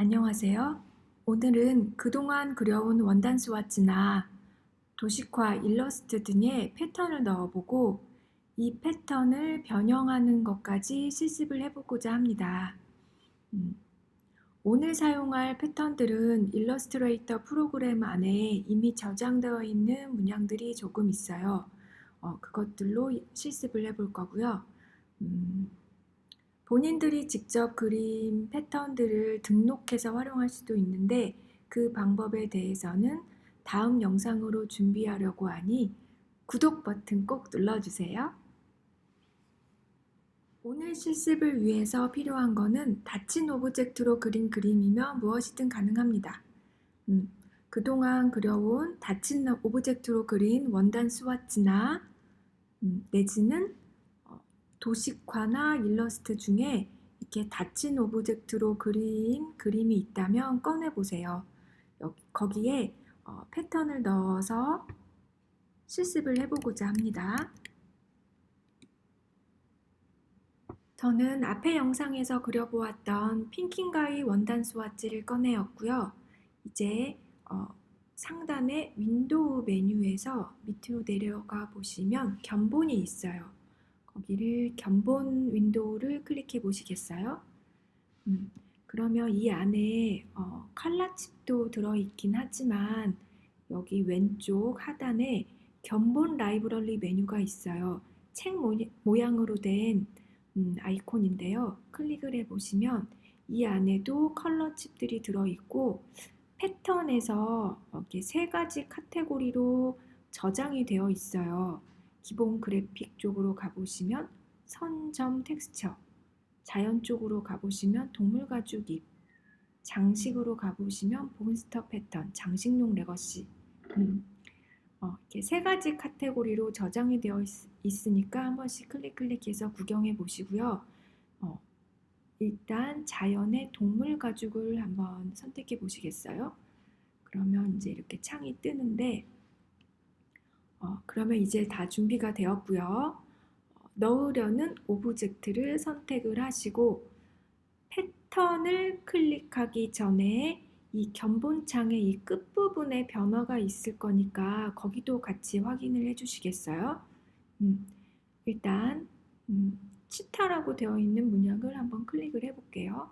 안녕하세요. 오늘은 그동안 그려온 원단 스와치나 도식화, 일러스트 등의 패턴을 넣어보고 이 패턴을 변형하는 것까지 실습을 해보고자 합니다. 음, 오늘 사용할 패턴들은 일러스트레이터 프로그램 안에 이미 저장되어 있는 문양들이 조금 있어요. 어, 그것들로 실습을 해볼 거고요. 음, 본인들이 직접 그린 패턴들을 등록해서 활용할 수도 있는데 그 방법에 대해서는 다음 영상으로 준비하려고 하니 구독 버튼 꼭 눌러주세요. 오늘 실습을 위해서 필요한 것은 닫힌 오브젝트로 그린 그림이면 무엇이든 가능합니다. 음, 그동안 그려온 닫힌 오브젝트로 그린 원단 스와치나 음, 내지는 도식화나 일러스트 중에 이렇게 닫힌 오브젝트로 그린 그림이 있다면 꺼내 보세요. 거기에 어, 패턴을 넣어서 실습을 해보고자 합니다. 저는 앞의 영상에서 그려보았던 핑킹가이 원단 스와치를 꺼내었고요. 이제 어, 상단의 윈도우 메뉴에서 밑으로 내려가 보시면 견본이 있어요. 거기를 견본 윈도우를 클릭해 보시겠어요? 음, 그러면 이 안에 어, 칼라 칩도 들어있긴 하지만 여기 왼쪽 하단에 견본 라이브러리 메뉴가 있어요. 책 모양으로 된 음, 아이콘인데요. 클릭을 해보시면 이 안에도 컬러 칩들이 들어있고 패턴에서 이렇게 세 가지 카테고리로 저장이 되어 있어요. 기본 그래픽 쪽으로 가보시면 선, 점, 텍스처 자연 쪽으로 가보시면 동물 가죽 잎 장식으로 가보시면 몬스터 패턴 장식용 레거시 음. 어, 이렇게 세 가지 카테고리로 저장이 되어 있, 으니까한 번씩 클릭 클릭해서 구경해 보시고요. 어, 일단 자연의 동물 가죽을 한번 선택해 보시겠어요? 그러면 이제 이렇게 창이 뜨는데 어, 그러면 이제 다 준비가 되었고요. 어, 넣으려는 오브젝트를 선택을 하시고 패턴을 클릭하기 전에 이 견본창의 이 끝부분에 변화가 있을 거니까 거기도 같이 확인을 해 주시겠어요? 음, 일단 음, 치타라고 되어 있는 문양을 한번 클릭을 해 볼게요.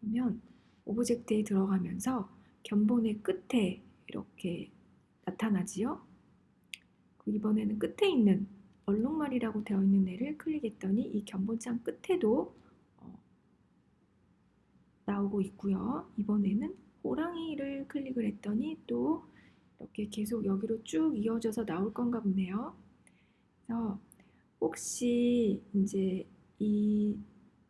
그러면 오브젝트에 들어가면서 견본의 끝에 이렇게 나타나지요. 이번에는 끝에 있는 얼룩말이라고 되어 있는 애를 클릭했더니 이 견본창 끝에도 어, 나오고 있고요. 이번에는 호랑이를 클릭을 했더니 또 이렇게 계속 여기로 쭉 이어져서 나올 건가 보네요. 그래서 혹시 이제 이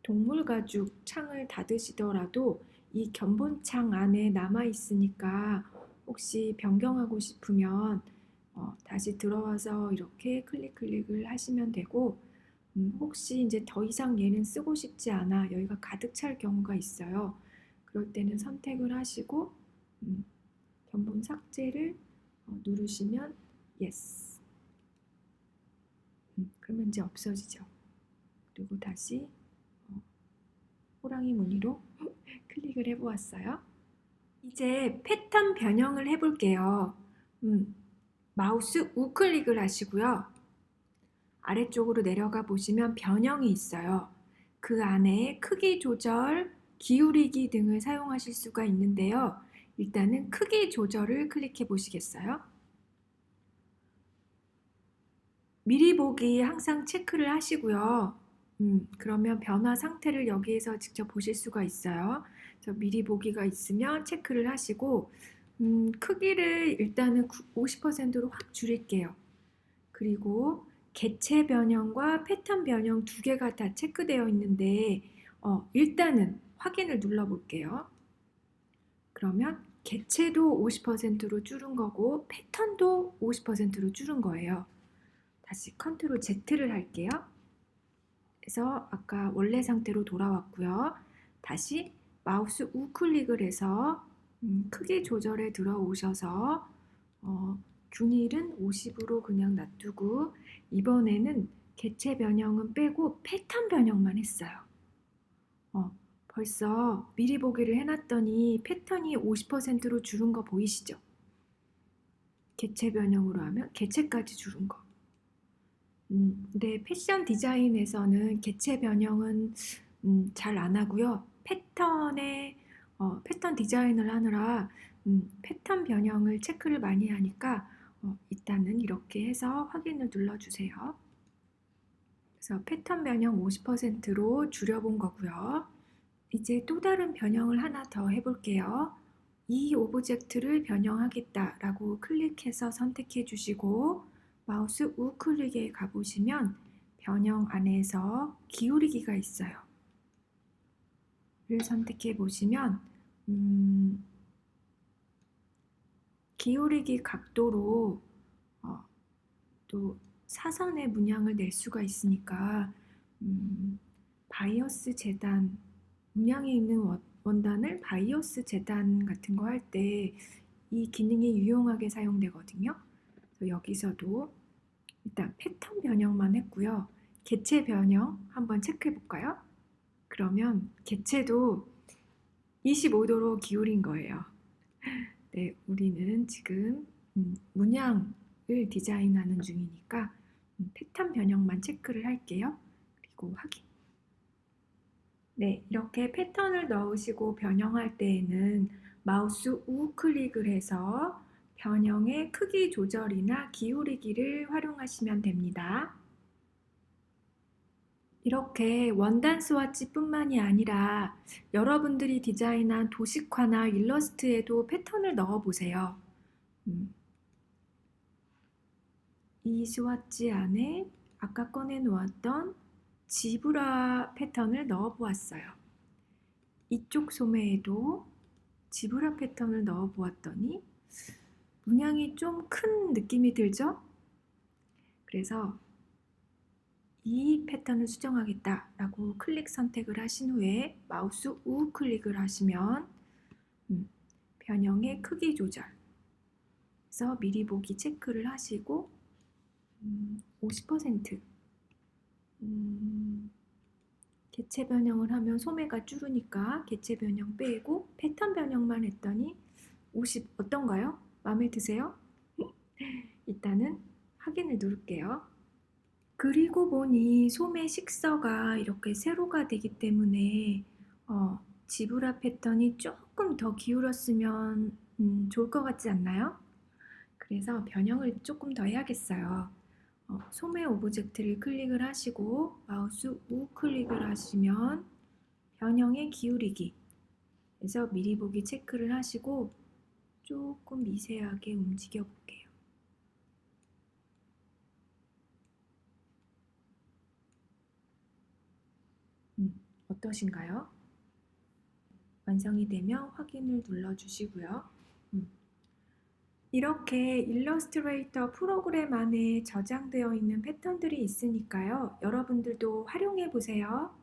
동물 가죽 창을 닫으시더라도 이 견본창 안에 남아 있으니까 혹시 변경하고 싶으면 어, 다시 들어와서 이렇게 클릭 클릭을 하시면 되고 음, 혹시 이제 더 이상 얘는 쓰고 싶지 않아 여기가 가득 찰 경우가 있어요. 그럴 때는 선택을 하시고 음, 견본 삭제를 어, 누르시면 yes. 음, 그러면 이제 없어지죠. 그리고 다시 어, 호랑이 무늬로 클릭을 해보았어요. 이제 패턴 변형을 해볼게요. 음, 마우스 우클릭을 하시고요. 아래쪽으로 내려가 보시면 변형이 있어요. 그 안에 크기 조절, 기울이기 등을 사용하실 수가 있는데요. 일단은 크기 조절을 클릭해 보시겠어요? 미리 보기 항상 체크를 하시고요. 음, 그러면 변화 상태를 여기에서 직접 보실 수가 있어요. 미리 보기가 있으면 체크를 하시고 음, 크기를 일단은 50%로 확 줄일게요. 그리고 개체 변형과 패턴 변형 두 개가 다 체크되어 있는데 어, 일단은 확인을 눌러볼게요. 그러면 개체도 50%로 줄은 거고 패턴도 50%로 줄은 거예요. 다시 컨트롤 Z를 할게요. 그래서 아까 원래 상태로 돌아왔고요. 다시 마우스 우클릭을 해서 음, 크기 조절에 들어오셔서 어, 균일은 50으로 그냥 놔두고 이번에는 개체 변형은 빼고 패턴 변형만 했어요. 어, 벌써 미리 보기를 해놨더니 패턴이 50%로 줄은 거 보이시죠? 개체 변형으로 하면 개체까지 줄은 거. 음, 근데 패션 디자인에서는 개체 변형은 음, 잘 안 하고요. 패턴에 어, 패턴 디자인을 하느라 음, 패턴 변형을 체크를 많이 하니까 어, 일단은 이렇게 해서 확인을 눌러주세요. 그래서 패턴 변형 50%로 줄여본 거고요. 이제 또 다른 변형을 하나 더 해볼게요. 이 오브젝트를 변형하겠다라고 클릭해서 선택해 주시고 마우스 우클릭에 가보시면 변형 안에서 기울이기가 있어요. 를 선택해 보시면 음, 기울이기 각도로 어, 또 사선의 문양을 낼 수가 있으니까 음, 바이어스 재단 문양이 있는 원- 원단을 바이어스 재단 같은 거 할 때 이 기능이 유용하게 사용되거든요. 여기서도 일단 패턴 변형만 했고요. 개체 변형 한번 체크해 볼까요? 그러면 개체도 25도로 기울인 거예요. 네, 우리는 지금 음, 문양을 디자인하는 중이니까 음, 패턴 변형만 체크를 할게요. 그리고 확인. 네, 이렇게 패턴을 넣으시고 변형할 때에는 마우스 우클릭을 해서 변형의 크기 조절이나 기울이기를 활용하시면 됩니다. 이렇게 원단 스와치뿐만이 아니라 여러분들이 디자인한 도식화나 일러스트에도 패턴을 넣어 보세요. 음. 이 스와치 안에 아까 꺼내 놓았던 지브라 패턴을 넣어 보았어요. 이쪽 소매에도 지브라 패턴을 넣어 보았더니 문양이 좀 큰 느낌이 들죠? 그래서 이 패턴을 수정하겠다라고 클릭 선택을 하신 후에 마우스 우클릭을 하시면 음, 변형의 크기 조절 그래서 미리 보기 체크를 하시고 음, 50% 음, 개체 변형을 하면 소매가 줄으니까 개체 변형 빼고 패턴 변형만 했더니 50 어떤가요? 마음에 드세요? 일단은 확인을 누를게요. 그리고 보니 소매 식서가 이렇게 세로가 되기 때문에 어, 패턴이 조금 더 기울었으면 음, 좋을 것 같지 않나요? 그래서 변형을 조금 더 해야겠어요. 어, 소매 오브젝트를 클릭을 하시고 마우스 우클릭을 하시면 변형의 기울이기 그래서 미리 보기 체크를 하시고 조금 미세하게 움직여 볼게요. 음, 어떠신가요? 완성이 되면 확인을 눌러주시고요. 음. 이렇게 일러스트레이터 프로그램 안에 저장되어 있는 패턴들이 있으니까요. 여러분들도 활용해 보세요.